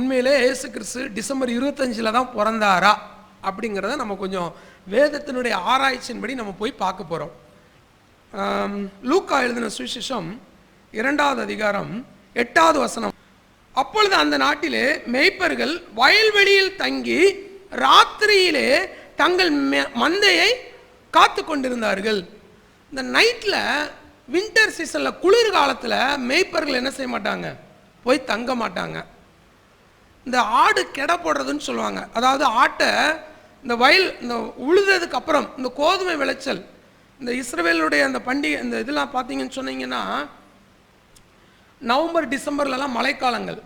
உண்மையிலே இயேசு கிறிஸ்து டிசம்பர் இருபத்தஞ்சில் தான் பிறந்தாரா? அப்படிங்கிறத நம்ம கொஞ்சம் வேதத்தினுடைய ஆராய்ச்சியின்படி நம்ம போய் பார்க்க போகிறோம் லூக்கா எழுதின சுவிசேஷம் இரண்டாவது அதிகாரம் எட்டாவது வசனம். அப்பொழுது அந்த நாட்டிலே மேய்ப்பர்கள் வயல்வெளியில் தங்கி ராத்திரியிலே தங்கள் மந்தையை காத்து கொண்டிருந்தார்கள். இந்த நைட்டில் வின்டர் சீசனில் குளிர் காலத்தில் மேய்ப்பர்கள் என்ன செய்ய மாட்டாங்க? போய் தங்க மாட்டாங்க. இந்த ஆடு கெடை போடுறதுன்னு சொல்லுவாங்க. அதாவது ஆட்டை இந்த வயல் இந்த உழுததுக்கு அப்புறம் இந்த கோதுமை விளைச்சல் இந்த இஸ்ரவேலுடைய அந்த பண்டிகை இந்த இதெல்லாம் பார்த்தீங்கன்னு சொன்னீங்கன்னா நவம்பர் டிசம்பர்லலாம் மழைக்காலங்கள்.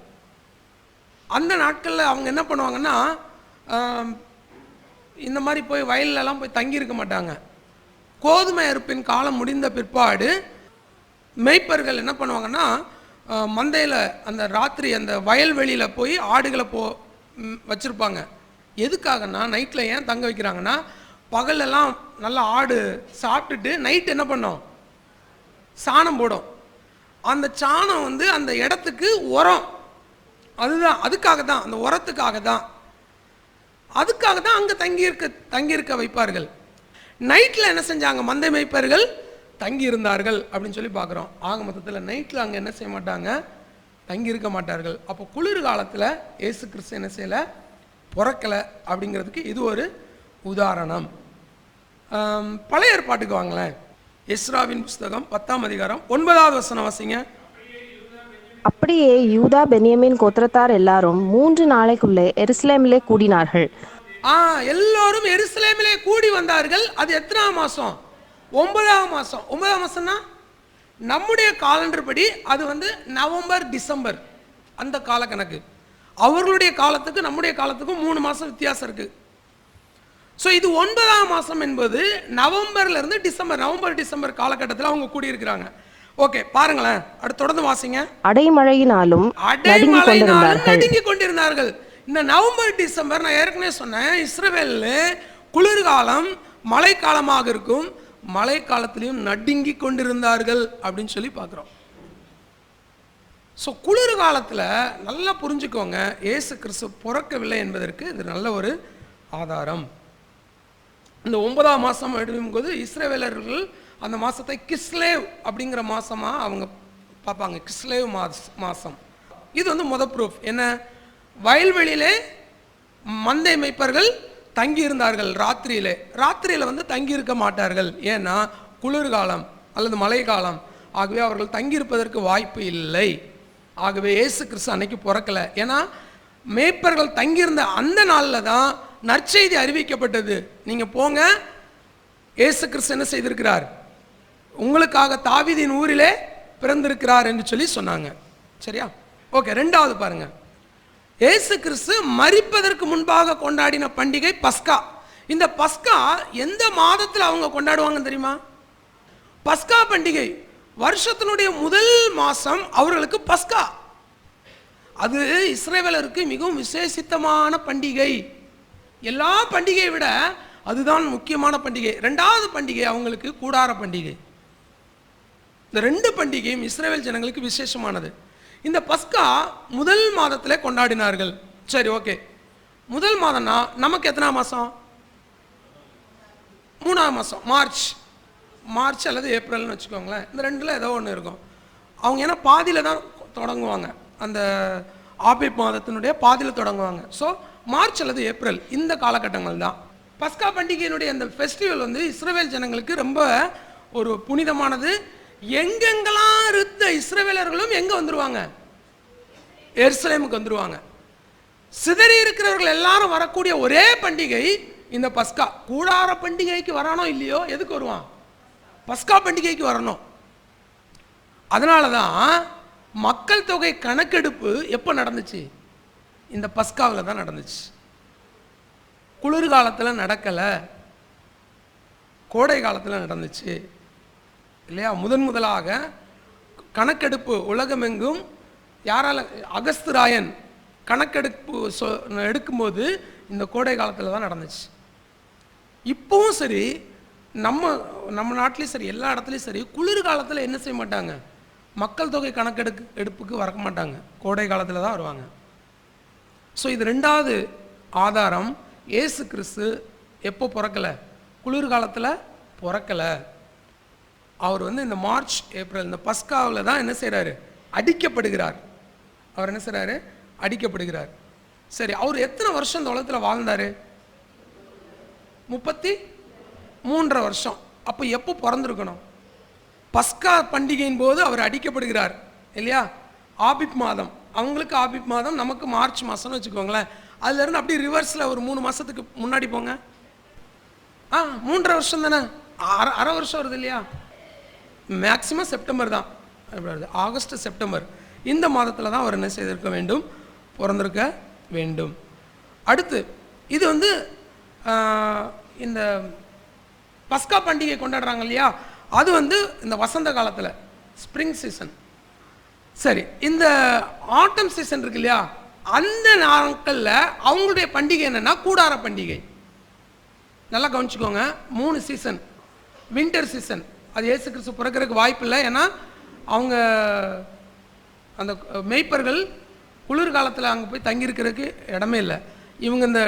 அந்த நாட்களில் அவங்க என்ன பண்ணுவாங்கன்னா இந்த மாதிரி போய் வயல்லலாம் போய் தங்கியிருக்க மாட்டாங்க. கோதுமை அறுப்பின் காலம் முடிந்த பிற்பாடு மேய்ப்பர்கள் என்ன பண்ணுவாங்கன்னா மந்தையில் அந்த ராத்திரி அந்த வயல்வெளியில் போய் ஆடுகளை போ வச்சுருப்பாங்க. எதுக்காகனா நைட்டில் ஏன் தங்க வைக்கிறாங்கன்னா பகலெல்லாம் நல்லா ஆடு சாப்பிட்டுட்டு நைட் என்ன பண்ணோம்? சாணம் போடும். அந்த சாணம் வந்து அந்த இடத்துக்கு உரம். அதுதான் அதுக்காக தான் அந்த உரத்துக்காக தான் அதுக்காக தான் அங்கே தங்கியிருக்க தங்கியிருக்க வைப்பார்கள். நைட்டில் என்ன செஞ்சாங்க மந்தை மேய்ப்பர்கள்? தங்கி இருந்தார்கள் அப்படின்னு சொல்லி பார்க்குறோம். ஆக மொத்தத்தில் நைட்டில் அங்கே என்ன செய்ய மாட்டாங்க? தங்கி இருக்க மாட்டார்கள். அப்போ குளிர் காலத்தில் இயேசு கிறிஸ்து என்ன செய்யலை? பிறக்கலை அப்படிங்கிறதுக்கு இது ஒரு உதாரணம். பழைய ஏற்பாட்டுக்கு வாங்களேன். எஸ்ராவின் புஸ்தகம் பத்தாம் அதிகாரம் ஒன்பதாவது வசனம் வாசிங்க. அப்படியே யூதா பென்யமின் கோத்திரத்தார் எல்லாரும் மூன்று நாளைக்குள்ளே எருசலேமிலே கூடினார்கள். ஆ எல்லோரும் எருசலேமிலே கூடி வந்தார்கள். அது எத்தனாம் மாதம் ஒன்பதாம் மாதம் ஒன்பதாம் மாதம்னா நம்முடைய காலண்டர் படி அது வந்து நவம்பர் டிசம்பர் அந்த கால கணக்கு அவர்களுடைய காலத்துக்கு நம்முடைய காலத்துக்கும் மூணு மாதம் வித்தியாசம் இருக்குது ஸோ இது ஒன்பதாம் மாதம் என்பது நவம்பர்ல இருந்து டிசம்பர் நவம்பர் டிசம்பர் காலகட்டத்தில் அவங்க கூடியிருக்கிறாங்க. ஓகே பாருங்களேன். அடுத்து தொடர்ந்து வாசிங்க. அடைமழையினாலும் அடைமழையினாலும் நடுங்கிக் கொண்டிருந்தார்கள். இந்த நவம்பர் டிசம்பர் நான் ஏற்கனவே சொன்னேன் இஸ்ரவேல்ல குளிர்காலம் மழைக்காலமாக இருக்கும். மழை காலத்திலையும் நடுங்கிக் கொண்டிருந்தார்கள் அப்படின்னு சொல்லி பார்க்குறோம். ஸோ குளிர் காலத்தில் நல்லா புரிஞ்சுக்கோங்க ஏசு கிறிஸ்து பிறக்கவில்லை என்பதற்கு இது நல்ல ஒரு ஆதாரம். இந்த ஒன்பதாம் மாதம் எடுக்கும்போது இஸ்ரேவேலர்கள் அந்த மாதத்தை கிஸ்லேவ் அப்படிங்கிற மாதமாக அவங்க பார்ப்பாங்க கிஸ்லேவ் மாஸ் மாதம் இது வந்து மொத ப்ரூஃப் என்ன? வயல்வெளியிலே மந்தை மேய்ப்பர்கள் தங்கி இருந்தார்கள் ராத்திரியிலே. ராத்திரியில் வந்து தங்கி இருக்க மாட்டார்கள். ஏன்னா குளிர்காலம் அல்லது மழைக்காலம். ஆகவே அவர்கள் தங்கியிருப்பதற்கு வாய்ப்பு இல்லை. ஆகவே இயேசு கிறிஸ்து அன்னைக்கு பிறக்கல. ஏன்னா மேய்ப்பர்கள் தங்கியிருந்த அந்த நாளில் தான் நற்செய்தி அறிவிக்கப்பட்டது. நீங்கள் போங்க. ஏசு கிறிஸ்து என்ன செய்திருக்கிறார்? உங்களுக்காக தாவிதின் ஊரிலே பிறந்திருக்கிறார் என்று சொல்லி சொன்னாங்க. சரியா? ஓகே ரெண்டாவது பாருங்கள் இயேசு கிறிஸ்து மறிப்பதற்கு முன்பாக கொண்டாடின பண்டிகை பஸ்கா. இந்த பஸ்கா எந்த மாதத்தில் அவங்க கொண்டாடுவாங்க தெரியுமா? பஸ்கா பண்டிகை. வருஷத்தினுடைய முதல் மாதம் அவர்களுக்கு பஸ்கா. அது இஸ்ரேவேலருக்கு மிகவும் விசேஷித்தமான பண்டிகை. எல்லா பண்டிகையை விட அதுதான் முக்கியமான பண்டிகை. ரெண்டாவது பண்டிகை அவங்களுக்கு கூடார பண்டிகை. இந்த ரெண்டு பண்டிகையும் இஸ்ரேவேல் ஜனங்களுக்கு விசேஷமானது. இந்த பஸ்கா முதல் மாதத்திலே கொண்டாடினார்கள். சரி ஓகே. முதல் மாதம்னா நமக்கு எத்தனை மாதம் மூணாவது மாதம் மார்ச். மார்ச் அல்லது ஏப்ரல்னு வச்சுக்கோங்களேன். இந்த ரெண்டில் ஏதோ ஒன்று இருக்கும். அவங்க ஏன்னா பாதியில் தான் தொடங்குவாங்க. அந்த ஆபிப் மாதத்தினுடைய பாதியில் தொடங்குவாங்க. ஸோ மார்ச் அல்லது ஏப்ரல் இந்த காலகட்டங்கள் தான். பஸ்கா பண்டிகையினுடைய அந்த ஃபெஸ்டிவல் வந்து இஸ்ரேல் ஜனங்களுக்கு ரொம்ப ஒரு புனிதமானது. எங்கெங்கெல்லாம் இருந்த இஸ்ரவேலர்களும் எங்கே வந்துடுவாங்க எருசலேமுக்கு வந்துடுவாங்க சிதறி இருக்கிறவர்கள் எல்லாரும் வரக்கூடிய ஒரே பண்டிகை இந்த பஸ்கா. கூடார பண்டிகைக்கு வரானோ இல்லையோ? எதுக்கு வருவான்? பஸ்கா பண்டிகைக்கு வரணும். அதனால தான் மக்கள் தொகை கணக்கெடுப்பு எப்போ நடந்துச்சு? இந்த பஸ்காவில் தான் நடந்துச்சு. குளிர்காலத்தில் நடக்கலை. கோடை காலத்தில் நடந்துச்சு. இல்லையா? முதன் முதலாக கணக்கெடுப்பு உலகமெங்கும் யாரால் அகஸ்துராயன் கணக்கெடுப்பு சொ எடுக்கும்போது இந்த கோடை காலத்தில் தான் நடந்துச்சு. இப்போவும் சரி நம்ம நம்ம நாட்டிலையும் சரி எல்லா இடத்துலையும் சரி குளிர் காலத்தில் என்ன செய்ய மாட்டாங்க? மக்கள் தொகை கணக்கெடுக்கு எடுப்புக்கு வரக்க மாட்டாங்க. கோடை காலத்தில் தான் வருவாங்க. ஸோ இது ரெண்டாவது ஆதாரம். இயேசு கிறிஸ்து எப்போ பிறக்கலை? குளிர்காலத்தில் பிறக்கலை. அவர் வந்து இந்த மார்ச் ஏப்ரல் இந்த பஸ்காவில் தான் என்ன செய்கிறாரு அடிக்கப்படுகிறார். அவர் என்ன செய்கிறாரு அடிக்கப்படுகிறார். சரி அவர் எத்தனை வருஷம் இந்த உலகத்தில் வாழ்ந்தார்? முப்பத்தி மூன்றரை வருஷம். அப்போ எப்போ பிறந்திருக்கணும்? பஸ்கா பண்டிகையின் போது அவர் அடிக்கப்படுகிறார் இல்லையா? ஆபிப் மாதம். அவங்களுக்கு ஆபிப் மாதம் நமக்கு மார்ச் மாதம்னு வச்சுக்கோங்களேன். அதுலேருந்து அப்படியே ரிவர்ஸில் ஒரு மூணு மாதத்துக்கு முன்னாடி போங்க. ஆ மூன்றரை வருஷம் தானே? அரை அரை வருஷம் வருது இல்லையா? மேக்சிமம் செப்டம்பர் தான். ஆகஸ்ட் செப்டம்பர் இந்த மாதத்தில் தான் அவர் என்ன செய்திருக்க வேண்டும்? பிறந்திருக்க வேண்டும். அடுத்து இது வந்து இந்த பஸ்கா பண்டிகை கொண்டாடுறாங்க இல்லையா? அது வந்து இந்த வசந்த காலத்தில் ஸ்ப்ரிங் சீசன் சரி இந்த ஆட்டம் சீசன் இருக்கு இல்லையா? அந்த நாட்களில் அவங்களுடைய பண்டிகை என்னென்னா கூடார பண்டிகை. நல்லா கவனிச்சுக்கோங்க மூணு சீசன் வின்டர் சீசன் அது இயேசு கிறிஸ்து பிறக்கிறதுக்கு வாய்ப்பு இல்லை. ஏன்னா அவங்க அந்த மேய்ப்பர்கள் குளிர்காலத்தில் அங்கே போய் தங்கியிருக்கிறதுக்கு இடமே இல்லை. இவங்க இந்த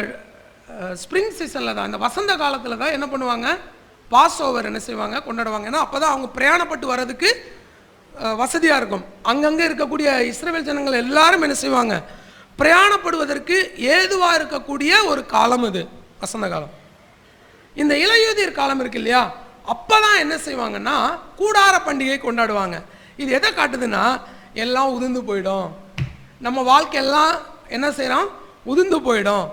ஸ்ப்ரிங் சீசனில் தான் இந்த வசந்த காலத்தில் தான் என்ன பண்ணுவாங்க? பாஸ் ஓவர் என்ன செய்வாங்க? கொண்டாடுவாங்க. ஏன்னா அப்போ தான் அவங்க பிரயாணப்பட்டு வர்றதுக்கு வசதியாக இருக்கும். அங்கங்கே இருக்கக்கூடிய இஸ்ரேல் ஜனங்கள் எல்லாரும் என்ன செய்வாங்க? பிரயாணப்படுவதற்கு ஏதுவாக இருக்கக்கூடிய ஒரு காலம் இது வசந்த காலம். இந்த இளையுதிர் காலம் இருக்கு இல்லையா? அப்போ தான் என்ன செய்வாங்கன்னா கூடார பண்டிகை கொண்டாடுவாங்க. இது எதை காட்டுதுன்னா எல்லாம் உதிர்ந்து போயிடும். நம்ம வாழ்க்கையெல்லாம் என்ன செய்கிறோம் உதிர்ந்து போயிடும்.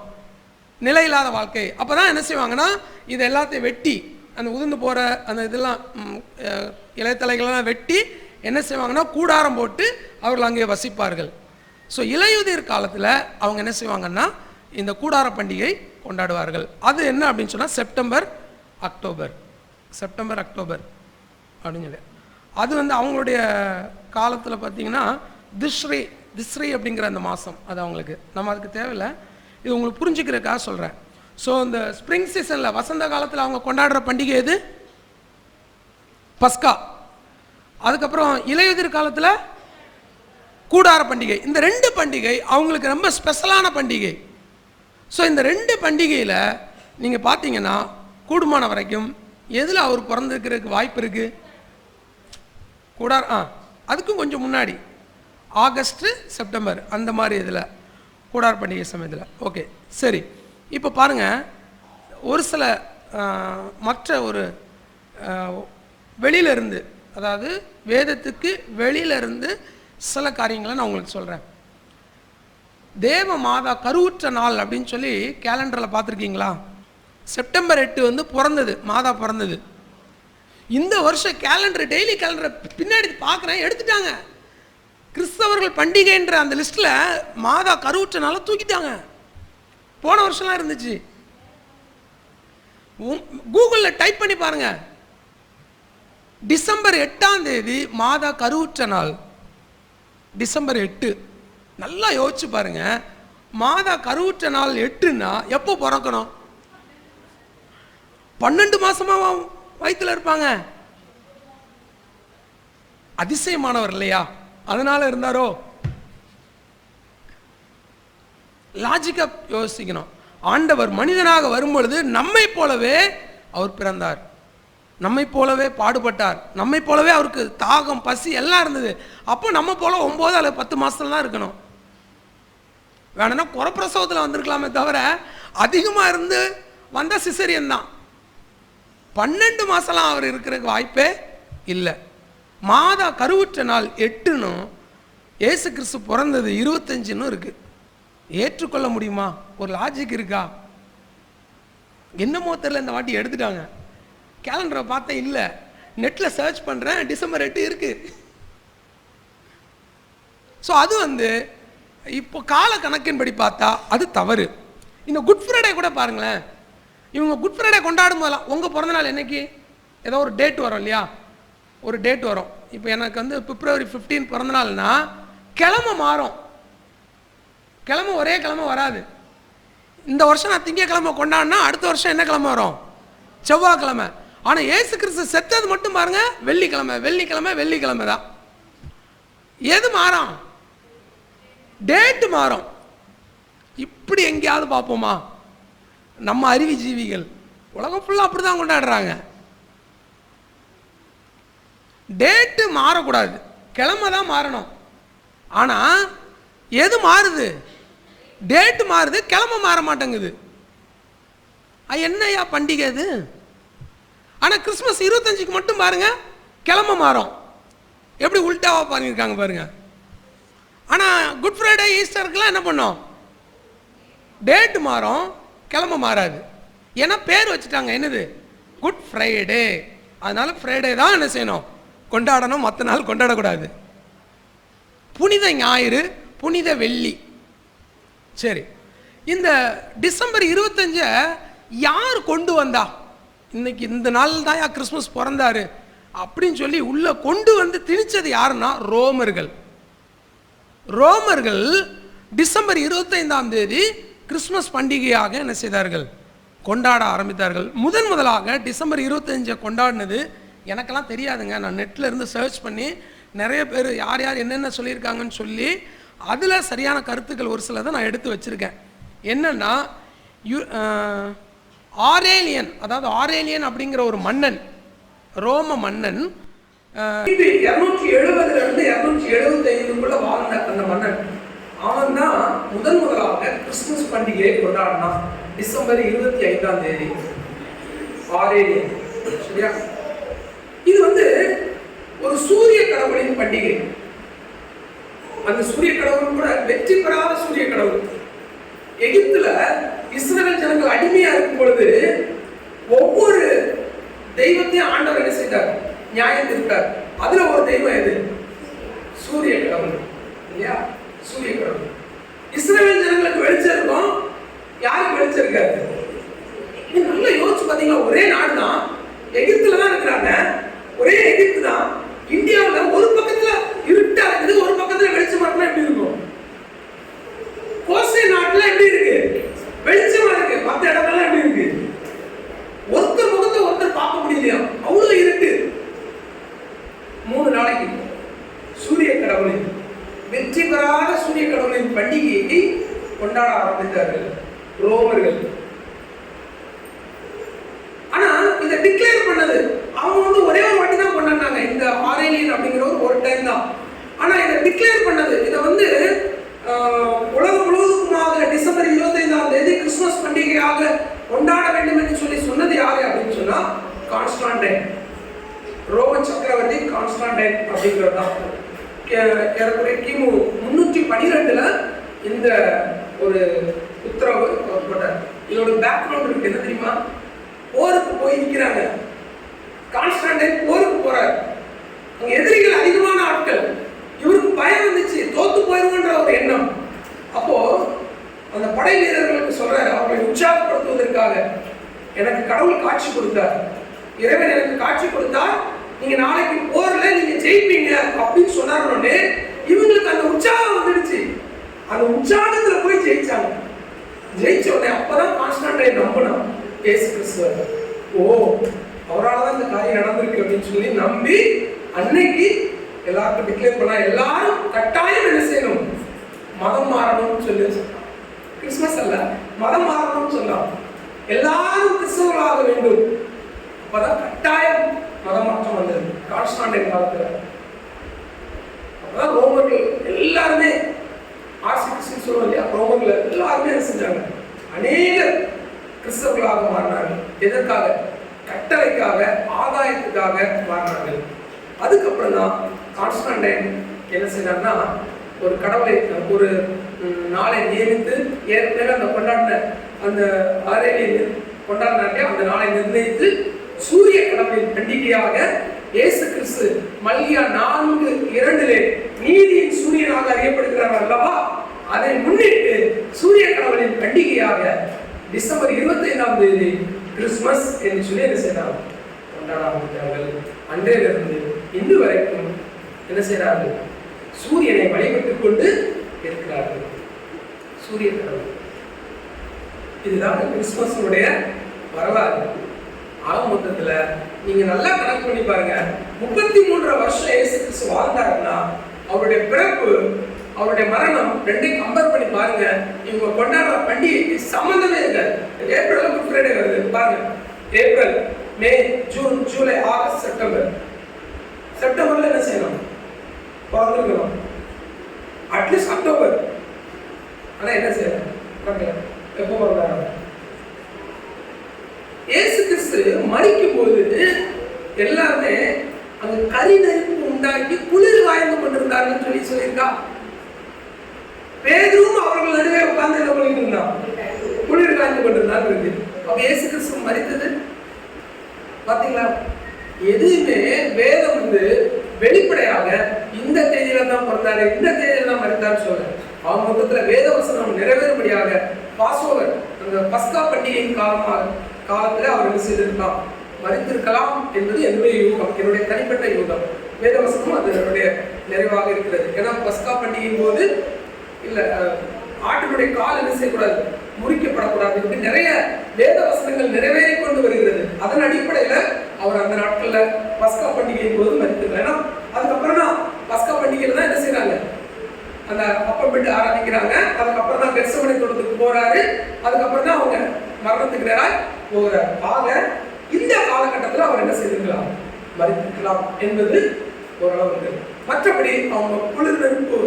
நிலையில்லாத வாழ்க்கை. அப்போ தான் என்ன செய்வாங்கன்னா இது எல்லாத்தையும் வெட்டி அந்த உதிர்ந்து போகிற அந்த இதெல்லாம் ம், இலைத்தலைகளெல்லாம் வெட்டி என்ன செய்வாங்கன்னா கூடாரம் போட்டு அவர்கள் அங்கே வசிப்பார்கள். ஸோ இலையுதிர் காலத்தில் அவங்க என்ன செய்வாங்கன்னா இந்த கூடார பண்டிகை கொண்டாடுவார்கள். அது என்ன அப்படின்னு சொன்னால் செப்டம்பர் அக்டோபர். செப்டம்பர் அக்டோபர் அப்படின்னு சொல்லி. அது வந்து அவங்களுடைய காலத்தில் பார்த்தீங்கன்னா திஸ்ரீ திஸ்ரீ அப்படிங்கிற அந்த மாதம் அது அவங்களுக்கு. நம்ம அதுக்கு தேவையில்லை. இது உங்களுக்கு புரிஞ்சுக்கிறதுக்காக சொல்கிறேன் ஸோ இந்த ஸ்ப்ரிங் சீசனில் வசந்த காலத்தில் அவங்க கொண்டாடுற பண்டிகை எது? பஸ்கா. அதுக்கப்புறம் இலையுதிர் காலத்தில் கூடார பண்டிகை. இந்த ரெண்டு பண்டிகை அவங்களுக்கு ரொம்ப ஸ்பெஷலான பண்டிகை. ஸோ இந்த ரெண்டு பண்டிகையில் நீங்கள் பார்த்தீங்கன்னா கூடுமான வரைக்கும் எதில் அவர் பிறந்திருக்கிறதுக்கு வாய்ப்பு இருக்குது கூடார் ஆ அதுக்கும் கொஞ்சம் முன்னாடி. ஆகஸ்ட்டு செப்டம்பர் அந்த மாதிரி இதில் கூடார் பண்டிகை சமயத்தில். ஓகே சரி. இப்போ பாருங்கள் ஒரு சில மற்ற ஒரு வெளியிலிருந்து வெளியில இருந்து அதாவது வேதத்துக்கு வெளியில இருந்து சில காரியங்களை நான் உங்களுக்கு சொல்கிறேன் தேவ மாதா கருவுற்ற நாள் அப்படின்னு சொல்லி கேலண்டரில் பார்த்துருக்கீங்களா? செப்டம்பர் எட்டு வந்து பிறந்தது மாதா பிறந்தது. இந்த வருஷம் கேலண்டர் டெய்லி கேலண்டரை பின்னாடி பார்க்குறேன் எடுத்துட்டாங்க. கிறிஸ்தவர்கள் பண்டிகைன்ற அந்த லிஸ்ட்டில் மாதா கருவுற்றனால நாளை தூக்கிட்டாங்க. போன வருஷம்லாம் இருந்துச்சு. கூகுளில் டைப் பண்ணி பாருங்க. டிசம்பர் எட்டாம் தேதி மாதா கருவுற்ற நாள் டிசம்பர் எட்டு. நல்லா யோசிச்சு பாருங்க. மாதா கருவுற்ற நாள் எட்டுன்னா எப்போ பிறக்கணும்? பன்னெண்டு மாசமா வயிற்றுல இருப்பாங்க. அதிசயமானவர் இல்லையா? அதனால இருந்தாரோ? லாஜிக்கா யோசிக்கணும். ஆண்டவர் மனிதனாக வரும்பொழுது நம்மை போலவே அவர் பிறந்தார். நம்மை போலவே பாடுபட்டார். நம்மை போலவே அவருக்கு தாகம் பசி எல்லாம் இருந்தது. அப்போ நம்ம போல ஒம்பது அல்லது பத்து மாசத்துல தான் இருக்கணும். வேணும்னா குறப்பிரசவத்தில் வந்திருக்கலாமே தவிர அதிகமாக இருந்து வந்த சிசரியன் தான். பன்னெண்டு மாதம்லாம் அவர் இருக்கிறதுக்கு வாய்ப்பே இல்லை. மாதா கருவுற்ற நாள் எட்டுனும் இயேசு கிறிஸ்து பிறந்தது இருபத்தஞ்சுன்னு இருக்குது ஏற்றுக்கொள்ள முடியுமா? ஒரு லாஜிக் இருக்கா? என்னமோ தெரில இந்த வாட்டி எடுத்துட்டாங்க. கேலண்டரை பார்த்தேன் இல்லை. நெட்டில் சர்ச் பண்ணுறேன் டிசம்பர் எட்டு இருக்குது ஸோ அது வந்து இப்போ கால கணக்கின்படி பார்த்தா அது தவறு. இந்த குட் ஃப்ரைடே கூட பாருங்களேன். இவங்க குட் ஃப்ரைடே கொண்டாடும் போதெல்லாம் உங்கள் பிறந்தநாள் என்னைக்கு? ஏதோ ஒரு டேட் வரும் இல்லையா? ஒரு டேட் வரும். இப்போ எனக்கு வந்து பிப்ரவரி 15 பிறந்தநாள்னா கிழமை மாறும். கிழமை ஒரே கிழமை வராது. இந்த வருஷம் நான் திங்கக்கிழமை கொண்டாடினா அடுத்த வருஷம் என்ன கிழமை வரும்? செவ்வாய்க்கிழமை. ஆனால் ஏசு கிறிஸ்து செத்தது மட்டும் பாருங்க வெள்ளிக்கிழமை வெள்ளிக்கிழமை வெள்ளிக்கிழமை தான். எது மாறும்? டேட்டு மாறும். இப்படி எங்கேயாவது பார்ப்போமா? நம்ம அறிவி ஜீவிகள். உலகம் ஃபுல்லாக அப்படி தான் கொண்டாடுறாங்க. டேட்டு மாறக்கூடாது. கிழமை தான் மாறணும். ஆனால் எது மாறுது? டேட்டு மாறுது கிழமை மாற மாட்டேங்குது. என்னையா என்னய்யா பண்டிகை அது? ஆனால் கிறிஸ்மஸ் இருபத்தஞ்சுக்கு மட்டும் பாருங்க கிழமை மாறும். எப்படி உல்டாவா பண்ணியிருக்காங்க பாருங்க. ஆனால் குட் ஃப்ரைடே ஈஸ்டருக்குலாம் என்ன பண்ணோம்? டேட்டு மாறும். கிழமை மாறாது ஏன்னா பேர் வச்சுட்டாங்க என்னது? குட் ஃப்ரைடே அதனால் ஃப்ரைடே தான் என்ன செய்யணும்? கொண்டாடணும் மற்ற நாள் கொண்டாடக்கூடாது. புனித ஞாயிறு புனித வெள்ளி. சரி. இந்த டிசம்பர் இருபத்தஞ்சை யார் கொண்டு வந்தா? இன்னைக்கு இந்த நாள் தான் கிறிஸ்மஸ் பிறந்தாரு. அப்படின்னு சொல்லி உள்ளே கொண்டு வந்து திணிச்சது யாருன்னா? ரோமர்கள். ரோமர்கள் டிசம்பர் இருபத்தைந்தாம் தேதி கிறிஸ்மஸ் பண்டிகையாக என்ன செய்தார்கள்? கொண்டாட ஆரம்பித்தார்கள். முதன் முதலாக டிசம்பர் இருபத்தஞ்சை கொண்டாடினது எனக்கெல்லாம் தெரியாதுங்க. நான் நெட்டில் இருந்து சர்ச் பண்ணி நிறைய பேர் யார் யார் என்னென்ன சொல்லியிருக்காங்கன்னு சொல்லி அதில் சரியான கருத்துக்கள் ஒரு சிலதை நான் எடுத்து வச்சுருக்கேன். என்னென்னா யு ஆரேலியன் அதாவது ஆரேலியன் அப்படிங்கிற ஒரு மன்னன் ரோம மன்னன் இரநூற்றி இருநூற்றி இரநூற்றி இருந்து எழுபத்தி வாழ்ந்த அந்த மன்னன். முதன் முதலாக கிறிஸ்துமஸ் பண்டிகையை கொண்டாடினா டிசம்பர் இருபத்தி ஐந்தாம் தேதி. ஆரேலியன் சரியா? இது வந்து ஒரு சூரிய கடவுளின் பண்டிகை. அந்த சூரிய கடவுள் கூட வெற்றி பெறாத சூரிய கடவுள். எகிப்துல இஸ்ரேல் ஜனங்கள் அடிமையா இருக்கும் பொழுது ஒவ்வொரு தெய்வத்தையும் ஆண்டவர் என்ன செய்தார்? நியாயம் திருத்தார். அதுல ஒரு தெய்வம் எது? சூரிய கடவுள். இல்லையா? சூரிய கடவுள். இஸ்ரேல் ஜனங்களுக்கு வெளிச்சம் இருக்கும் யாருக்கு வெளிச்சம் இருக்காது நல்லா யோசிச்சு பார்த்தீங்கன்னா ஒரே நாடு தான் எகிப்துல தான் இருக்கிறாங்க ஒரே எகிப்து தான் இந்தியாவுல ஒரு பக்கத்துல இருட்டா இருக்குது ஒரு பக்கத்துல வெளிச்சமா இருந்தா எப்படி இருக்கும் கோசை நாட்டுல எப்படி இருக்கு வெளிச்சமா இருக்கு மத்த இடங்கள்லாம் எப்படி இருக்கு ஒருத்தர் முகத்தை ஒருத்தர் பார்க்க முடியலையா அவ்வளவு இருக்கு மூணு நாளைக்கு சூரிய கடவுளின் வெற்றி பெறாத சூரிய கடவுளின் பண்டிகையை கொண்டாட ஆரம்பித்தார்கள் ரோமர்கள் ஆனா இதை டிக்ளேர் பண்ணது அவங்க வந்து ஒரே ஒரு வாட்டி தான் கொண்டாடினாங்க இந்த ஆரேலியன் அப்படிங்கிற ஒரு ஒரு டைம் தான் ஆனா இதை டிக்ளேர் பண்ணது இதை வந்து ஆஹ், உலகம் முழுவதுக்குமாக டிசம்பர் இருபத்தைந்தாம் தேதி கிறிஸ்துமஸ் பண்டிகையாக கொண்டாட வேண்டும் என்று சொல்லி சொன்னது யாரு அப்படின்னு சொன்னா கான்ஸ்டான்டைன் ரோம சக்கரவர்த்தி கான்ஸ்டான்டைன் அப்படிங்கிறது தான். கே- ஏறக்குறைய கிமு முன்னூற்றி பனிரெண்டுல இந்த ஒரு உத்தரவு போட்டார். இதோட பேக்ரவுண்ட் இருக்கு. என்ன தெரியுமா? போருக்கு போய் நிற்கிறாங்க கான்ஸ்டான்டைன் போருக்கு போறார். அங்க எதிரிகள் அதிகமான ஆட்கள். இவருக்கு பயம் வந்துச்சு. தோத்து போயிருவோன்ற ஒரு எண்ணம். அப்போ அந்த படை வீரர்களுக்கு சொல்றாரு அவர்களை உற்சாகப்படுத்துவதற்காக. எனக்கு கடவுள் காட்சி கொடுத்தார். இறைவன் எனக்கு காட்சி கொடுத்தார் நீங்க நாளைக்கு போர்ல நீங்க ஜெயிப்பீங்க அப்படின்னு சொன்னாருன்னே இவங்களுக்கு அந்த உற்சாகம் வந்துடுச்சு. அந்த உற்சாகத்துல போய் ஜெயிச்சாங்க. ஜெயிச்ச உடனே அப்பதான் கான்ஸ்டான்டைன் நம்பினான் ஏசு கிறிஸ்துவர் ஓ அவரால் தான் இந்த காரியம் நடந்திருக்கு அப்படின்னு சொல்லி நம்பி அன்னைக்கு எல்லாருக்கும் டிக்ளேர் பண்ணா எல்லாரும் கட்டாயம் என்ன செய்யணும்? மதம் மாறணும்னு சொல்லி சொன்னாங்க கிறிஸ்மஸ் அல்ல மதம் மாறணும்னு சொன்னான் எல்லாரும் கிறிஸ்தவர்களாக வேண்டும். அப்பதான் கட்டாயம் மதம் மாற்றம் வந்தது. கான்ஸ்டாண்டின் காலத்தில். அப்பதான் ரோமர்கள் எல்லாருமே ஆர்சிபிசி சொல்லுவோம் இல்லையா ரோமர்கள் எல்லாருமே என்ன செஞ்சாங்க? அநேகர் கிறிஸ்தவர்களாக மாறினார்கள். எதற்காக? கட்டளைக்காக ஆதாயத்துக்காக மாறினார்கள். அதுக்கப்புறம் தான் கான்ஸ்டாண்டைன் என்ன செய்தார்னா ஒரு கடவுளை ஒரு நாளை நியமித்து ஏற்கனவே அந்த கொண்டாடின அந்த ஆரேலியை கொண்டாடினாட்டே அந்த நாளை நிர்ணயித்து சூரிய கடவுளின் பண்டிகையாக இயேசு கிறிஸ்து மல்லியா நான்கு இரண்டிலே நீதியின் சூரியனாக அறியப்படுகிறார் அல்லவா? அதை முன்னிட்டு சூரிய கடவுளின் பண்டிகையாக டிசம்பர் இருபத்தி ஐந்தாம் தேதி கிறிஸ்துமஸ் என்று சொல்லி என்ன செய்தார் கொண்டாட ஆரம்பித்தார்கள் அன்றையிலிருந்து இன்று வரைக்கும் என்ன செய்கிறார்கள்? சூரியனை வழிபட்டுக் கொண்டு இருக்கிறார்கள். சூரிய கடவுள் இதுதான் கிறிஸ்மஸுடைய வரலாறு. ஆக மொத்தத்தில் நீங்கள் நல்லா கணக்கு பண்ணி பாருங்க. முப்பத்தி மூன்றரை வருஷம் ஏசு கிறிஸ்து வாழ்ந்தாருன்னா அவருடைய பிறப்பு அவருடைய மரணம் ரெண்டையும் கம்பேர் பண்ணி பாருங்க. இவங்க கொண்டாடுற பண்டிகைக்கு சம்மந்தமே இல்லை. ஏப்ரல் குட் ஃப்ரைடே வருது. பாருங்க. April May June July August September. செப்டம்பர்ல என்ன செய்யணும்? பிறந்திருக்கணும். அட்லீஸ்ட் அக்டோபர் ஆனா என்ன செய்யணும்? எப்போ பிறந்தாரு இயேசு கிறிஸ்து மறிக்கும் போது எல்லாருமே அங்க கறி நெருப்பு உண்டாக்கி குளிர் வாய்ந்து கொண்டிருந்தாங்கன்னு சொல்லி சொல்லியிருக்கா. பேதுரும் அவர்கள் நடுவே உட்கார்ந்து என்ன பண்ணிட்டு இருந்தான்? குளிர் காய்ந்து கொண்டிருந்தாங்க இருக்கு அப்ப இயேசு கிறிஸ்து மறித்தது பாத்தீங்களா? எதுவுமே வேதம் வந்து வெளிப்படையாக இந்த தேதியில தான் பிறந்தாரு இந்த தேதியில தான் மறித்தார் சொல்றேன் அவங்க மொத்தத்தில் வேத வசனம் நிறைவேறும்படியாக பாசோவர் அந்த பஸ்கா பண்டிகையின் காலமாக காலத்தில் அவர் என்ன செய்திருக்கலாம் மறித்திருக்கலாம் என்பது என்னுடைய யூகம் என்னுடைய தனிப்பட்ட யூகம். வேதவசனம் அது என்னுடைய நிறைவாக இருக்கிறது. ஏன்னா பஸ்கா பண்டிகையின் போது இல்லை ஆட்டினுடைய கால் என்ன செய்யக்கூடாது? முறிக்கப்படக்கூடாது இப்படி நிறைய வேத வசனங்கள் நிறைவேறி கொண்டு வருகிறது. அதன் அடிப்படையில் அவர் அந்த நாட்களில் பஸ்கா பண்டிகையின் போது மறித்திருக்கார் ஏன்னா அதுக்கப்புறம் தான் பஸ்கா பண்டிகையில தான் என்ன செய்றாங்க அந்த விட்டு ஆரம்பிக்கிறாங்க. அதுக்கப்புறம் தான் கெட்சமனை தோட்டத்துக்கு போறாரு. அதுக்கப்புறம் தான் அவங்க மரணத்துக்கு நேராய் போகிறார் ஆக இந்த காலகட்டத்தில் அவர் என்ன செய்திருக்கலாம்? மறித்திருக்கலாம் என்பது ஓரளவுக்கு மற்றபடி அவங்க குளிர்நெருப்பு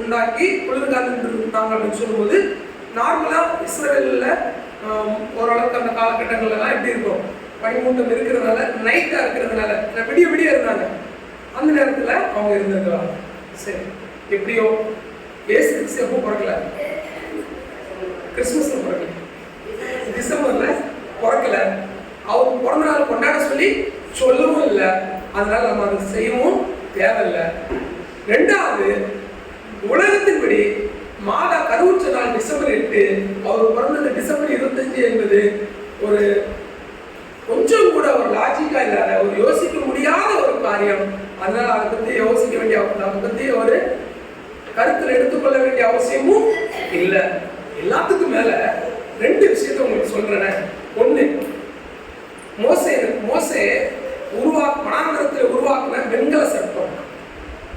உண்டாக்கி குளிர்காலம் இருந்தாங்க அப்படின்னு சொல்லும்போது நார்மலா இஸ்ரேலில் ஓரளவுக்கு அந்த காலகட்டங்கள்லாம் எப்படி இருக்கும்? பனிமூட்டம் இருக்கிறதுனால நைட்டா இருக்கிறதுனால விடிய விடிய இருந்தாங்க. அந்த நேரத்தில் அவங்க இருந்திருக்கலாம். சரி எப்படியோ ஏசு கிறிஸ்து எப்போ பிறக்கல கிறிஸ்துமஸ்ல பிறக்கல. டிசம்பர்ல பிறக்கல. அவர் பிறந்த நாள் கொண்டாட சொல்லி சொல்லவும் இல்லை. அதனால நம்ம அதை செய்யவும் தேவையில்லை. ரெண்டாவது உலகத்தின்படி மாதா கருவுற்ற நாள் டிசம்பர் எட்டு. அவர் பிறந்தது டிசம்பர் இருபத்தஞ்சு என்பது ஒரு கொஞ்சம் கூட ஒரு லாஜிக்கா இல்லாத ஒரு யோசிக்க முடியாத ஒரு காரியம். அதனால அதை பத்தி யோசிக்க வேண்டிய அவ- அதை பத்தி ஒரு கருத்தில் எடுத்துக்கொள்ள வேண்டிய அவசியமும் இல்லை. எல்லாத்துக்கும் மேல ரெண்டு விஷயத்த உங்களுக்கு சொல்றேன். ஒண்ணு மோசே மோசே உருவா மனாந்திரத்தில் உருவாக்குன வெண்கல சட்டம்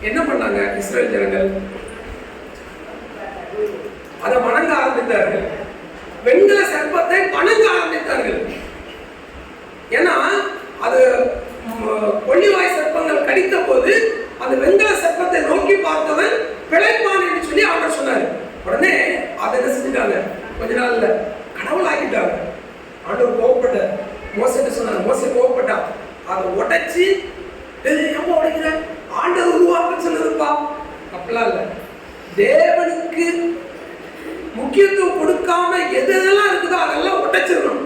என்ன பண்ணாங்க இஸ்ரேல் ஜனங்கள்? அதை வணங்க ஆரம்பித்தார்கள். வெண்கல சர்ப்பத்தை வணங்க ஆரம்பி ஏன்னா அது ம், கொள்ளிவாய் சர்ப்பங்கள் கடித்த போது அந்த வெண்கல சர்ப்பத்தை நோக்கி பார்த்தவன் பிழைப்பான் என்று சொல்லி அவர் சொன்னாரு உடனே அதை என்ன செஞ்சுட்டாங்க கொஞ்ச நாள்ல கடவுள் ஆக்கிட்டாங்க ஆண்டவர் கோவப்பட்ட மோசத்தை சொன்னார் மோசை கோவப்பட்டான் அதை உடைச்சி "ஏய், உடைக்கிற? ஆண்டவர் உருவாக்க சொல்லுதுப்பா அப்படிலாம் இல்லை. தேவனுக்கு முக்கியத்துவம் கொடுக்காம எது எதெல்லாம் இருக்குதோ அதெல்லாம் உடைச்சிடணும்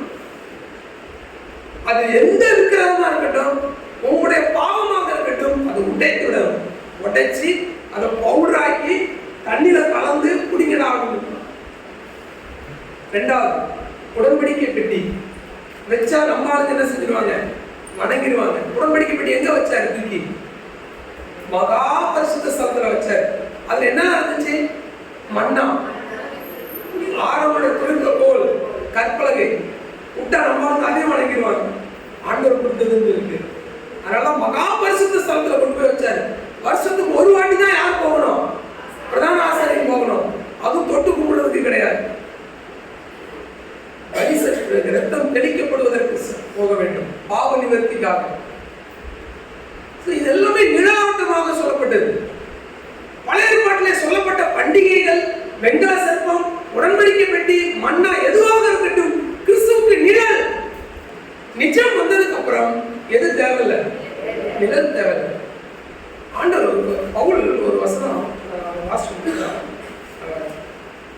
அது எந்த இருக்கிறதா இருக்கட்டும் உங்களுடைய பாவமாக இருக்கட்டும் அது உடைத்து விடணும். உடைச்சி அதை பவுடராக்கி தண்ணியில கலந்து குடிங்கடாகும் ரெண்டாவது உடன்படிக்கை பெட்டி. வச்சா நம்ம ஆளுங்க என்ன செஞ்சிருவாங்க? வணங்கிடுவாங்க. உடன்படிக்கை எங்க வச்சாரு? தூக்கி. மகா பரிசுத்த ஸ்தலத்துல வச்சாரு. அதுல என்ன நடந்துச்சு? மண்ணா ஆரோட குளிர்ந்த போல் கற்பலகை. விட்டா நம்ம அதையும் வணங்கிடுவாங்க. ஆண்டவர் கொடுத்ததுன்னு இருக்கு. அதனால மகா பரிசுத்த ஸ்தலத்துல கொண்டு போய் வச்சாரு. வருஷத்துக்கு ஒரு வாட்டி தான் யார் போகணும்? பிரதான ஆசாரிக்கு போகணும். அதுவும் தொட்டு கும்பிடுறதுக்கு கிடையாது. பலி ரத்தம் தெளிக்கப்படுவதற்கு போக வேண்டும். பாவ நிவர்த்திக்காக. இதெல்லாமே இது எல்லாமே நிழலாட்டமாக சொல்லப்பட்டது. பழைய ஏற்பாட்டிலே சொல்லப்பட்ட பண்டிகைகள் வெண்கல சர்ப்பம் உடன்படிக்கை பெட்டி மன்னா எதுவாக இருக்கட்டும் கிறிஸ்துவுக்கு நிழல். நிஜம் வந்ததுக்கு அப்புறம் எது தேவையில்லை? நிழல் தேவையில்லை. ஆண்டவர் பவுல் ஒரு வசனம்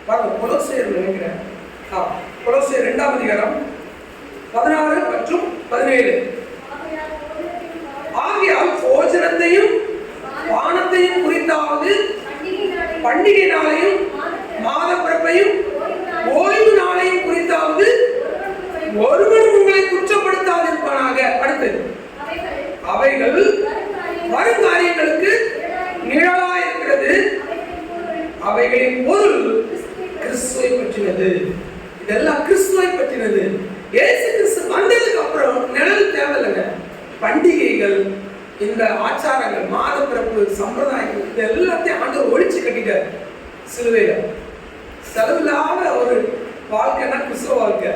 பாருங்க கொலோசையர் நினைக்கிறேன். ஆ இரண்டாம் அதிகாரம் பதினாறு பதினேழு. ஆகையால் போஜனத்தையும் பானத்தையும் குறித்தாவது பண்டிகை நாளையும் மாத பிறப்பையும் ஓய்வு நாளையும் குறித்தாவது ஒரு உங்களை குற்றப்படுத்தாதிருப்பானாக அடுத்தது அவைகள் வரும் காரியங்களுக்கு நிழலா இருக்கிறது அவைகளின் பொருள் கிறிஸ்துவை பற்றினது இதெல்லாம் கிறிஸ்துவை பற்றினது இயேசு கிறிஸ்து வந்ததுக்கு அப்புறம் நிழல் தேவையில்லைங்க பண்டிகைகள் இந்த ஆச்சாரங்கள் மாத பிறப்பு சம்பிரதாயங்கள் இது எல்லாத்தையும் ஆண்டவர் ஒழிச்சு கட்டிட்டார் சிலுவையில செலவில்லாத ஒரு வாழ்க்கைன்னா கிறிஸ்தவ வாழ்க்கை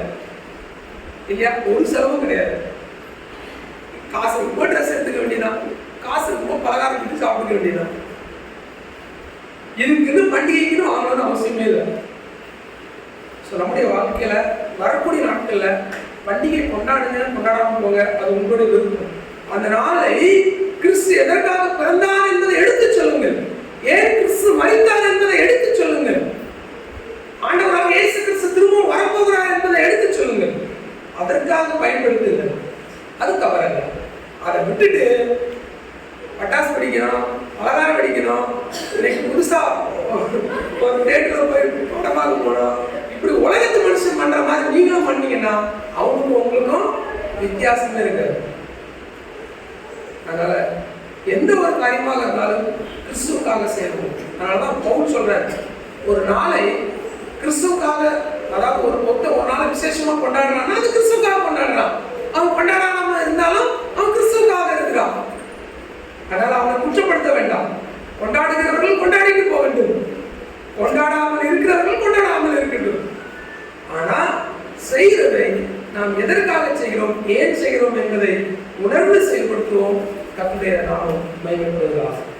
இல்லையா ஒரு செலவும் கிடையாது காசு ரொம்ப ட்ரெஸ் எடுத்துக்க வேண்டியதான் காசு ரொம்ப பலகாரம் விட்டு சாப்பிட்டுக்க வேண்டியதான் இதுக்குன்னு பண்டிகைக்குன்னு வாங்கணும்னு அவசியமே இல்லை ஸோ நம்முடைய வாழ்க்கையில் வரக்கூடிய நாட்களில் பண்டிகை கொண்டாடுங்க கொண்டாடாமல் போங்க. அது உங்களுடைய விருப்பம். அந்த நாளை கிறிஸ்து எதற்காக பிறந்தார் என்பதை எடுத்து சொல்லுங்கள். ஏன் கிறிஸ்து மறித்தார் என்பதை எடுத்து சொல்லுங்கள். ஆண்டவராக இயேசு கிறிஸ்து திரும்பவும் வரப்போகிறார் என்பதை எடுத்து சொல்லுங்கள். அதற்காக பயன்படுத்துங்கள். அது தவறல்ல அதை விட்டுட்டு பட்டாசு வெடிக்கணும் பலகாரம் வெடிக்கணும் இன்னைக்கு புதுசாக ஒரு தேட்டரில் போய் படமாக போனோம். உலகத்து மனுஷன் பண்ற மாதிரி நீங்களும் பண்ணீங்கன்னா அவங்களுக்கும் உங்களுக்கும் வித்தியாசமே இருக்காது. அதனால எந்த ஒரு காரியமாக இருந்தாலும் கிறிஸ்துவுக்காக செய்யணும். அதனாலதான் பவுல் சொல்றாரு ஒரு நாளை கிறிஸ்துவுக்காக அதாவது ஒரு மொத்த ஒரு நாளை விசேஷமா கொண்டாடுறான்னா அது கிறிஸ்துவுக்காக கொண்டாடுறான். அவன் கொண்டாடாம இருந்தாலும் அவன் கிறிஸ்துவுக்காக இருக்கிறான். அதனால அவனை குற்றப்படுத்த வேண்டாம். கொண்டாடுகிறவர்கள் கொண்டாடிட்டு போக வேண்டும் கொண்டாடாமல் இருக்கிறவர்கள் கொண்டாடாமல் இருக்கட்டும் ஆனால் செய்கிறதை நாம் எதற்காக செய்கிறோம்? ஏன் செய்கிறோம் என்பதை உணர்ந்து செயல்படுத்துவோம். கத்துடைய நாமம் மையப்படுவதாக